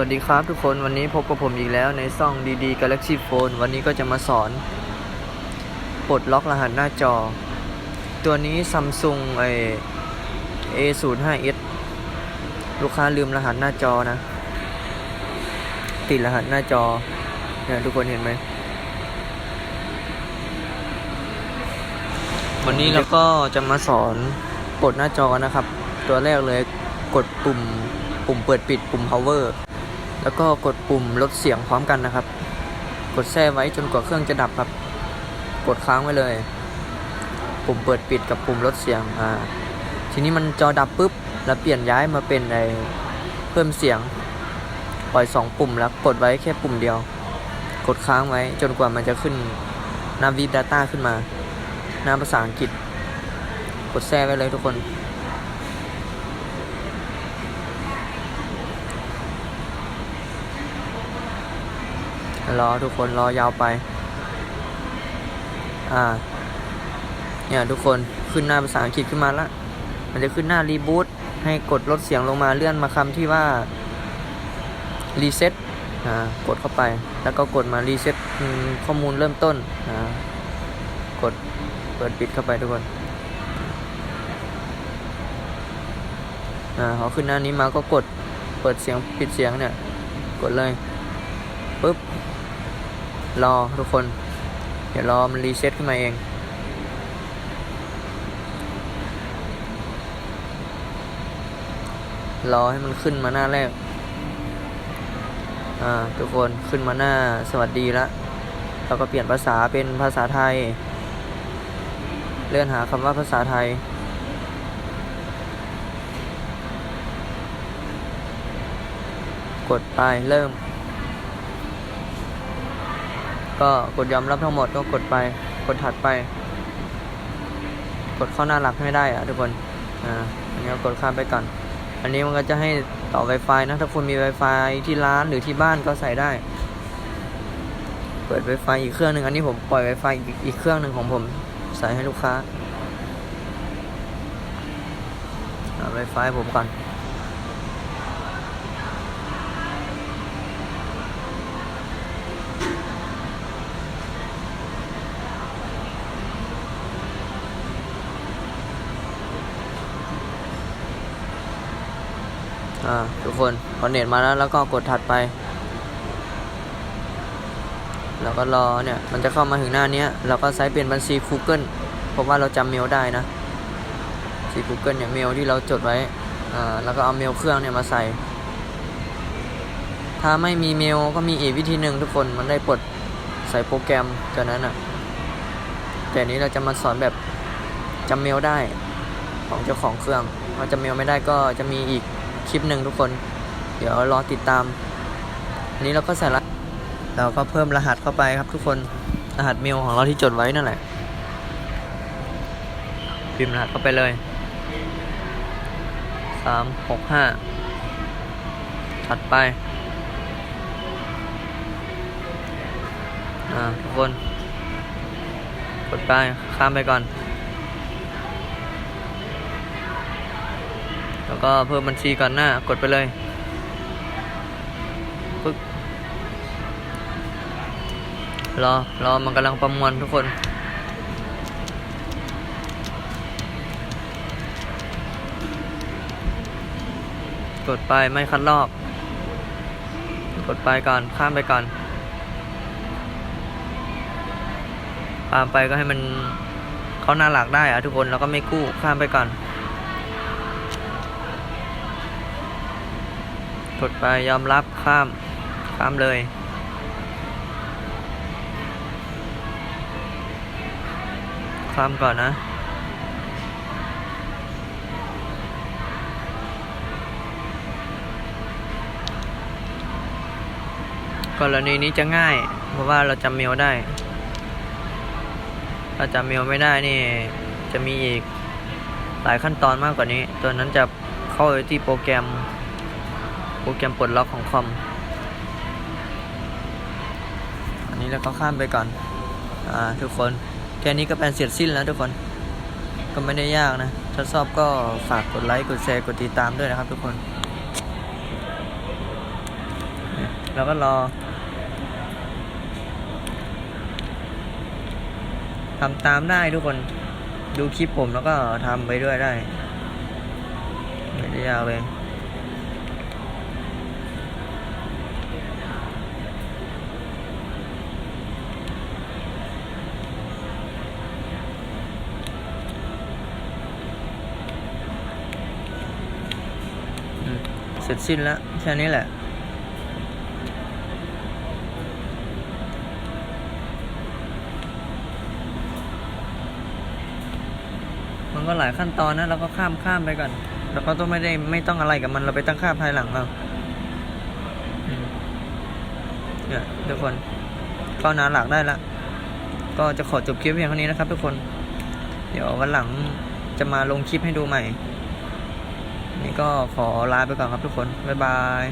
วัสดีครับทุกคนวันนี้พบกับผมอีกแล้วในซ่องดีๆ Galaxy Phone วันนี้ก็จะมาสอนปลดล็อกรหัสหน้าจอ ตัวนี้ Samsung ไอ A05s ลูกค้าลืมรหัสหน้าจอนะ ติดรหัสหน้าจอเนี่ยทุกคนเห็นไหม วันนี้เราก็จะมาสอนปลดหน้าจอนะครับ ตัวแรกเลยกดปุ่มปุ่มเปิดปิดปุ่ม power แล้วก็กดปุ่มลดเสียงพร้อมกันนะครับ กดแช่ไว้จนกว่าเครื่องจะดับครับ กดค้างไว้เลย ปุ่มเปิดปิดกับปุ่มลดเสียงอ่าทีนี้มันจอดับปุ๊บแล้วเปลี่ยนย้ายมาเป็นไอเพิ่มเสียง ปล่อยสองปุ่มแล้วกดไว้แค่ปุ่มเดียว กดค้างไว้จนกว่ามันจะขึ้นหน้า VIP Data ขึ้นมา หน้าภาษาอังกฤษ กดแช่ไว้เลยทุกคน รอทุกคนรอยาวไป อ่า เนี่ยทุกคนขึ้นหน้าภาษาอังกฤษขึ้นมาล้วมันจะขึ้นหน้ารีบูตให้กดลดเสียงลงมาเลื่อนมาคำที่ว่ารีเซ็ตอ่ากดเข้าไป แล้วก็กดมารีเซ็ตข้อมูลเริ่มต้นอ่ากดเปิดปิดเข้าไปทุกคนอ่าพอขึ้นหน้านี้มาก็กดเปิดเสียงปิดเสียงเนี่ย กดเลย ปุ๊บ รอทุกคน เดี๋ยวรอมันรีเซ็ตขึ้นมาเอง รอให้มันขึ้นมาหน้าแรก อ่า ทุกคนขึ้นมาหน้าสวัสดีล้วเราก็เปลี่ยนภาษาเป็นภาษาไทย เลื่อนหาคำว่าภาษาไทย กดไปเริ่ม ก็กดยอมรับทั้งหมดก็กดไป กดถัดไป กดเข้าหน้าหลักให้ได้อะทุกคน อ่า อันนี้ก็กดข้ามไปก่อน อันนี้มันก็จะให้ต่อ Wi-Fi นะ ถ้าคุณมี Wi-Fi ที่ร้านหรือที่บ้านก็ใส่ได้ เปิด Wi-Fi อีกเครื่องหนึ่งอันนี้ผมปล่อย Wi-Fi อีกอีกเครื่องหนึ่งของผมใส่ให้ลูกค้าเอา Wi-Fi ผมก่อน อ่าทุกคนพอเน็ตมาแล้วแล้วก็กดถัดไปแล้วก็รอเนี่ย มันจะเข้ามาถึงหน้านี้เราก็ใช้เป็นบัญชี Google เพราะว่าเราจำเมลได้นะบัญชี Google เนี่ยเมลที่เราจดไว้อ่าแล้วก็เอาเมลเครื่องเนี่ยมาใส่ ถ้าไม่มีเมลก็มีอีกวิธีหนึ่งทุกคนมันได้ปลดใส่โปรแกรมจากนั้นอะแต่นี้เราจะมาสอนแบบจำเมลได้ของเจ้าของเครื่องเราจำเมลไม่ได้ก็จะมีอีก คลิปหนึ่งทุกคน เดี๋ยวรอติดตาม อันนี้เราก็ใส่รหัสเราก็เพิ่มรหัสเข้าไปครับทุกคน รหัสเมลของเราที่จดไว้นั่นแหละ พิมพ์รหัสเข้าไปเลยสามหกห้าถัดไป อ่าทุกคน กดไป ข้ามไปก่อน ก็เพิ่มบัญชีก่อนหน้ากดไปเลยปึ๊บรอรอมันกำลังประมวลทุกคนกดไปไม่คัดลอก กดไปก่อนข้ามไปก่อนข้ามไปก็ให้มันเขาหน้าหลักได้อะทุกคนแล้วก็ไม่กู้ข้ามไปก่อน กดไปยอมรับข้าม ข้ามเลย ข้ามก่อนนะ กรณีนี้จะง่าย เพราะว่าเราจำเมลได้ถ้าจำเมลไม่ได้นี่ จะมีอีกหลายขั้นตอนมากกว่านี้ ตัวนั้นจะเข้าไปที่โปรแกรม โปรแกรมปลดล็อกของคอม อันนี้เราก็ข้ามไปก่อน อ่าทุกคน แค่นี้ก็เป็นเสร็จสิ้นแล้วทุกคน ก็ไม่ได้ยากนะ ถ้าชอบก็ฝากกดไลค์ กดแชร์ กดติดตามด้วยนะครับทุกคน แล้วก็รอทำตามได้ทุกคน ดูคลิปผมแล้วก็ทำไปด้วยได้ ไม่ได้ยาวเลย เสร็จสิ้นแล้ว แค่นี้แหละ มันก็หลายขั้นตอนนะเราก็ข้ามข้ามไปก่อนแล้วก็ต้องไม่ได้ไม่ต้องอะไรกับมันเราไปตั้งค่าภายหลังเอาเนี่ยทุกคนเข้านาหลักได้ละก็จะขอจบคลิปเพียงเท่านี้นะครับทุกคน เดี๋ยววันหลังจะมาลงคลิปให้ดูใหม่ นี่ก็ขอลาไปก่อนครับทุกคน บ๊ายบาย